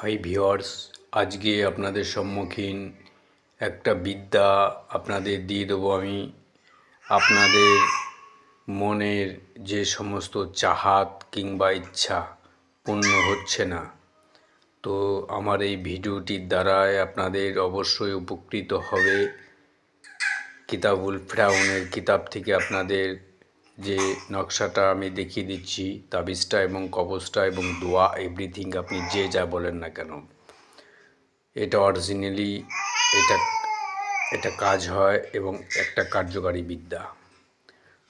High viewers আজকে আপনাদের সম্মুখীন একটা বিদ্যা আপনাদের দিয়ে দেবো আমি। আপনাদের মনের যে সমস্ত চাহাত কিংবা ইচ্ছা পূর্ণ হচ্ছে না, তো আমার এই ভিডিওটির দ্বারায় আপনাদের অবশ্যই উপকৃত হবে। কিতাবুল ফ্রাউনের কিতাব থেকে আপনাদের যে নকশাটা আমি দেখিয়ে দিচ্ছি, তাবিজটা এবং কবজটা এবং দোয়া এভরিথিং আপনি যে যা বলেন না কেন, এটা অরিজিনালি এটা এটা কাজ হয় এবং একটা কার্যকারী বিদ্যা।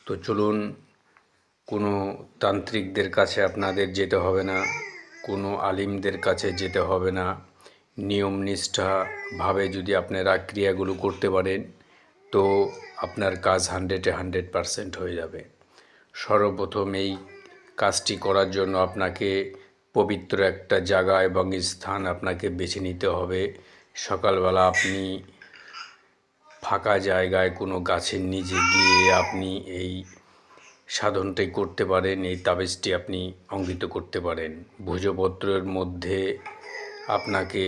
তো চলুন, কোনো তান্ত্রিকদের কাছে আপনাদের যেতে হবে না, কোনো আলিমদের কাছে যেতে হবে না। নিয়ম নিষ্ঠাভাবে যদি আপনারা ক্রিয়াগুলো করতে পারেন, তো আপনার কাজ হান্ড্রেডে হান্ড্রেড পারসেন্ট হয়ে যাবে। সর্বপ্রথম এই কাজটি করার জন্য আপনাকে পবিত্র একটা জায়গা এবং স্থান আপনাকে বেছে নিতে হবে। সকালবেলা আপনি ফাঁকা জায়গায় কোনো গাছের নিচে গিয়ে আপনি এই সাধনটাই করতে পারেন, এই তাবিজটি আপনি অঙ্কিত করতে পারেন। ভুজপত্রের মধ্যে আপনাকে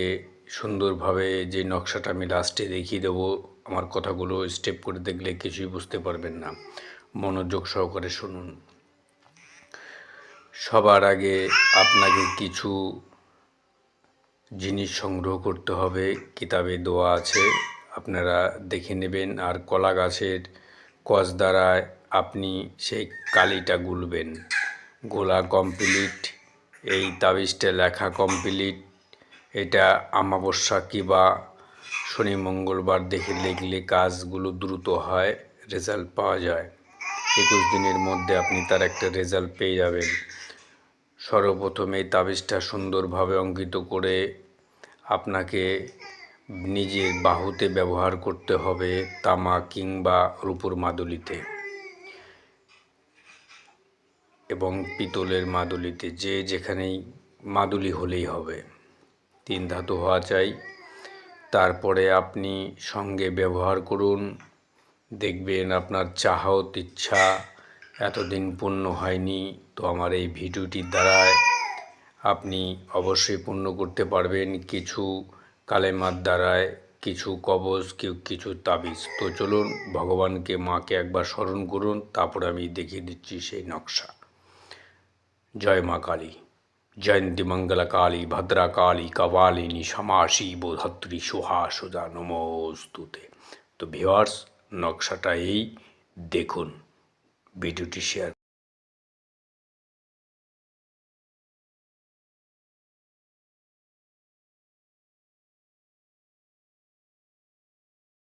সুন্দরভাবে যে নকশাটা আমি লাস্টে দেখিয়ে দেবো, আমার কথাগুলো স্টেপ করে দেখলে কিছুই বুঝতে পারবেন না। মনোযোগ সহকারে শুনুন। সবার আগে আপনাকে কিছু জিনিস সংগ্রহ করতে হবে। কিতাবে দোয়া আছে, আপনারা দেখে নেবেন। আর কলা গাছের কস দ্বারায় আপনি সেই কালিটা গুলবেন। গোলা কমপ্লিট, এই তাবিজটা লেখা কমপ্লিট। এটা আমাবস্যা কিবা, শনি মঙ্গলবার দেখে লিখলে কাজগুলো দ্রুত হয়, রেজাল্ট পাওয়া যায়। একুশ দিনের মধ্যে আপনি তার একটা রেজাল্ট পেয়ে যাবেন। সর্বপ্রথম তাবিজটা সুন্দরভাবে অঙ্কিত করে আপনাকে নিজের বাহুতে ব্যবহার করতে হবে তামা কিংবা রূপুর মাদুলিতে এবং পিতলের মাদুলিতে, যে যেখানেই মাদুলি হলেই হবে। তিন ধাতু হওয়া চাই। তারপরে আপনি সঙ্গে ব্যবহার করুন দেখবেন আপনার চাহত ইচ্ছা এতদিন পূর্ণ হয়নি। তো আমার এই ভিডিওটির দ্বারায় আপনি অবশ্যই পূর্ণ করতে পারবেন কিছু কালেমার দ্বারায় কিছু কবজ, কেউ কিছু তাবিজ। তো চলুন, ভগবানকে, মাকে একবার স্মরণ করুন, তারপর আমি দেখিয়ে দিচ্ছি সেই নকশা। জয় মা কালী। জয়ন্তী মঙ্গলা কালী, ভদ্রা কালী কবালিনী সমাসী, বোধত্রী সুহা সুজা নমস্তুতে। তো ভিওয়ার্স নকশাটা এই দেখুন ভিডিওটি শেয়ার